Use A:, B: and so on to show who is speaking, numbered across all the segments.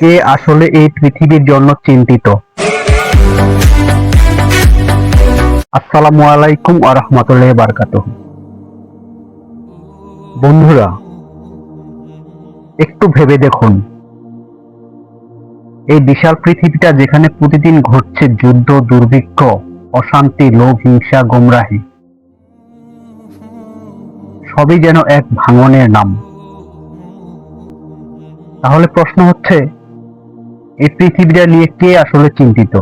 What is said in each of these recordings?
A: কে আসলে এই পৃথিবীর জন্য চিন্তিত? আসসালামু আলাইকুম আ রহমতুল্লাহ বারকাত বন্ধুরা, একটু ভেবে দেখুন। এই বিশাল পৃথিবীটা যেখানে প্রতিদিন ঘটছে যুদ্ধ, দুর্ভিক্ষ, অশান্তি, লোভ, হিংসা, গোমরাহি, সবই যেন এক ভাঙনের নাম। তাহলে প্রশ্ন হচ্ছে এই পৃথিবীটা নিয়ে কে আসলে চিন্তিত?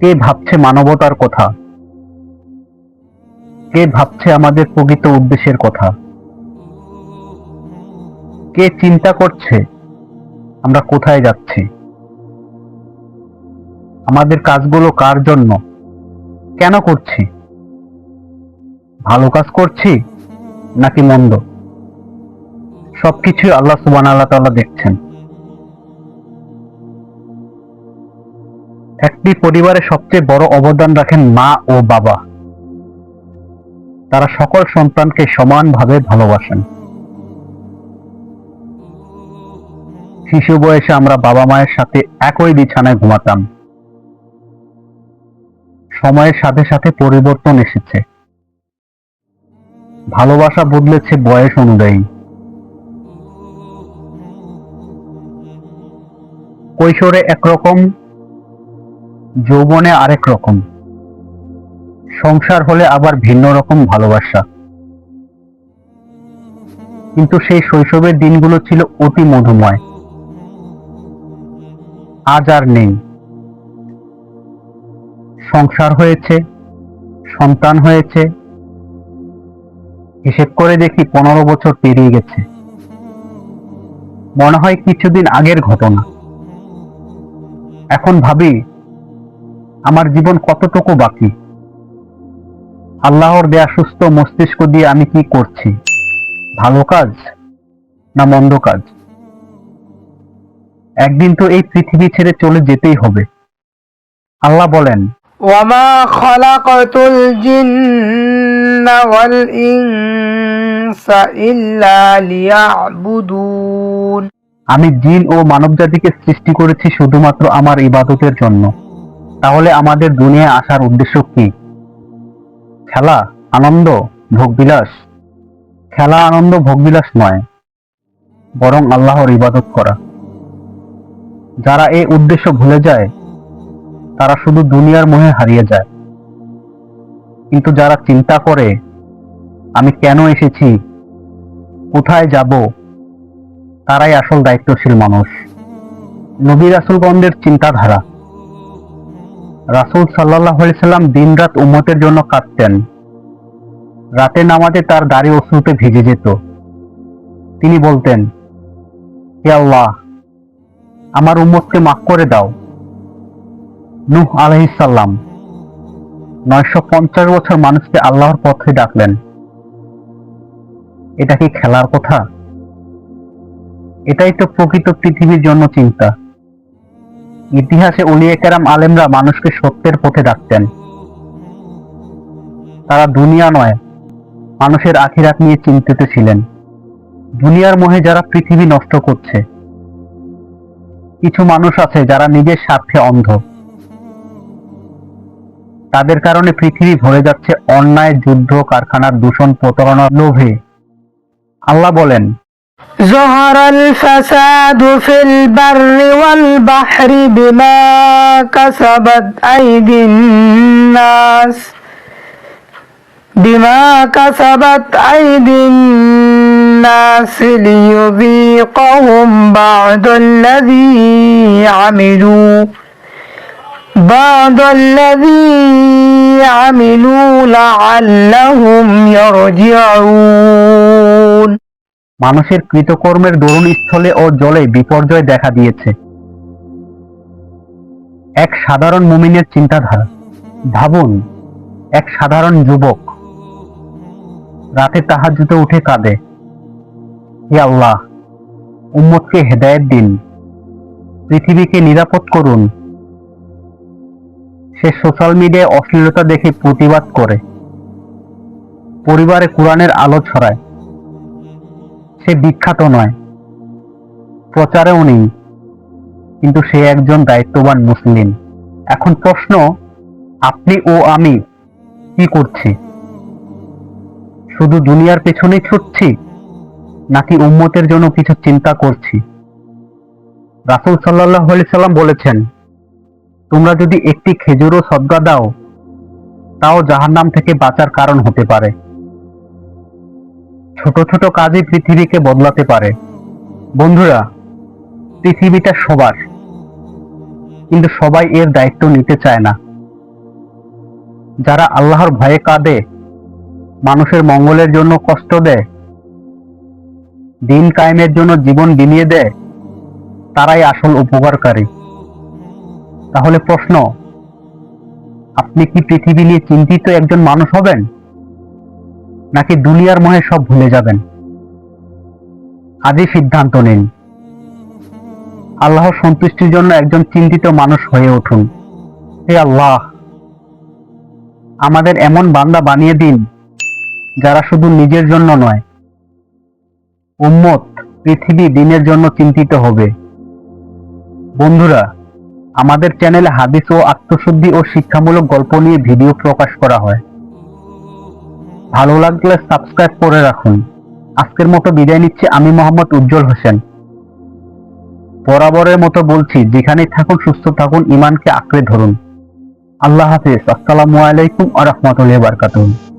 A: কে ভাবছে মানবতার কথা? কে ভাবছে আমাদের প্রকৃত উদ্দেশ্যের কথা? কে চিন্তা করছে আমরা কোথায় যাচ্ছি? আমাদের কাজগুলো কার জন্য? কেন করছি? ভালো কাজ করছি নাকি মন্দ? সবকিছু আল্লাহ সুবান আল্লাহ তাআলা দেখছেন। একটি পরিবারে সবচেয়ে বড় অবদান রাখেন মা ও বাবা। তারা সকল সন্তানকে সমানভাবে ভালোবাসেন। শিশু বয়সে আমরা বাবা মায়ের সাথে একই বিছানায় ঘুমাতাম। সময়ের সাথে সাথে পরিবর্তন এসেছে। ভালোবাসা বদলেছে বয়স অনুযায়ী। কৈশোরে একরকম যৌবনে আরেক রকম। সংসার হলে আবার ভিন্ন রকম ভালোবাসা। কিন্তু সেই শৈশবের দিনগুলো ছিল অতি মধুময়। আজ আর নেই। সংসার হয়েছে, সন্তান হয়েছে। হিসেব করে দেখি পনেরো বছর পেরিয়ে গেছে। মনে হয় কিছুদিন আগের ঘটনা। এখন ভাবি আমার জীবন কতটুকু বাকি? আল্লাহর দেয়া সুস্থ মস্তিষ্ক দিয়ে আমি কি করছি? ভালো কাজ না মন্দ কাজ? একদিন তো এই পৃথিবী ছেড়ে চলে যেতেই হবে। আল্লাহ বলেন আমি জিন ও মানব জাতিকে সৃষ্টি করেছি শুধুমাত্র আমার ইবাদতের জন্য। তাহলে আমাদের দুনিয়ায় আসার উদ্দেশ্য কি? খেলা, আনন্দ, ভোগবিলাস? খেলা, আনন্দ, ভোগবিলাস নয়, বরং আল্লাহর ইবাদত করা। যারা এই উদ্দেশ্য ভুলে যায়, তারা শুধু দুনিয়ার মোহে হারিয়ে যায়। কিন্তু যারা চিন্তা করে, আমি কেন এসেছি, কোথায় যাব, তারাই আসল দায়িত্বশীল মানুষ। নবী রাসুলগণদের চিন্তাধারা। রাসুল সাল্লাহ সাল্লাম দিন রাত উম্মতের জন্য কাঁদতেন। রাতে নামাজে তার দাড়ি অশ্রুতে ভিজে যেত। তিনি বলতেন, হে আল্লাহ, আমার উম্মতকে মাফ করে দাও। নূহ আলহিসাল্লাম নয়শো পঞ্চাশ বছর মানুষকে আল্লাহর পথে ডাকলেন। এটা কি খেলার কথা? এটাই তো প্রকৃত পৃথিবীর জন্য চিন্তা। ইতিহাসে উলিয়ে কেরাম আলেমরা মানুষকে সত্যের পথে ডাকতেন। তারা দুনিয়া নয়, মানুষের আখিরাত নিয়ে চিন্তিত ছিলেন। দুনিয়ার মোহে যারা পৃথিবী নষ্ট করছে, কিছু মানুষ আছে যারা নিজের স্বার্থে অন্ধ। তাদের কারণে পৃথিবী ভরে যাচ্ছে অন্যায়, যুদ্ধ, কারখানার দূষণ, প্রতারণার লোভে। আল্লাহ বলেন
B: ظهر الفساد في البر والبحر بما كسبت أيدي الناس. بما كسبت أيدي الناس ليذيقهم بعد الذي عملوا. بعض الذي عملوا لعلهم يرجعون.
A: মানুষের কৃতকর্মের দরুণ স্থলে ও জলে বিপর্যয় দেখা দিয়েছে। এক সাধারণ মুমিনের চিন্তাধারা। ভাবুন, এক সাধারণ যুবক রাতে তাহাজ্জুদে উঠে কাঁদে। হে আল্লাহ, উম্মতকে হেদায়েত দিন। পৃথিবীকে নিরাপদ করুন। সে সোশ্যাল মিডিয়ায় অশ্লীলতা দেখে প্রতিবাদ করে। পরিবারে কোরআনের আলো ছড়ায়। সে বিখ্যাত নয়। প্রচারেও নেই। কিন্তু সে একজন দায়িত্ববান মুসলিম। এখন প্রশ্ন, আপনি ও আমি কি করছি? শুধু দুনিয়ার পেছনেই ছুটছি, নাকি উম্মতের জন্য কিছু চিন্তা করছি? রাসুল সাল্লাহ আলি সাল্লাম বলেছেন, তোমরা যদি একটি খেজুরও সদ্গা দাও, তাও জাহান্নাম থেকে বাঁচার কারণ হতে পারে। ছোট ছোট কাজই পৃথিবীকে বদলাতে পারে। বন্ধুরা, পৃথিবীটা সবার, কিন্তু সবাই এর দায়িত্ব নিতে চায় না। যারা আল্লাহর ভয়ে কাঁদে, মানুষের মঙ্গলের জন্য কষ্ট দেয়, দিন কায়েমের জন্য জীবন বিলিয়ে দেয়, তারাই আসল উপকারকারী। তাহলে প্রশ্ন, আপনি কি পৃথিবী নিয়ে চিন্তিত একজন মানুষ হবেন? নাকি দুনিয়ার মহে সব ভুলে যাবেন? আজই সিদ্ধান্ত নিন। আল্লাহর সন্তুষ্টির জন্য একজন চিন্তিত মানুষ হয়ে উঠুন। হে আল্লাহ, আমাদের এমন বান্দা বানিয়ে দিন যারা শুধু নিজের জন্য নয়, উম্মত, পৃথিবী, দিনের জন্য চিন্তিত হবে। বন্ধুরা, আমাদের চ্যানেলে হাদিস ও আত্মশুদ্ধি ও শিক্ষামূলক গল্প নিয়ে ভিডিও প্রকাশ করা হয়। ভালো লাগলে সাবস্ক্রাইব করে রাখুন। আজকের মতো বিদায় নিচ্ছি, আমি মোহাম্মদ উজ্জ্বল হোসেন। বরাবরের মতো বলছি, যেখানেই থাকুন, সুস্থ থাকুন ইমানকে আঁকড়ে ধরুন। আল্লাহ হাফিজ। আসসালামু আলাইকুম আ রহমতুল্লাহ বারকাতুহ।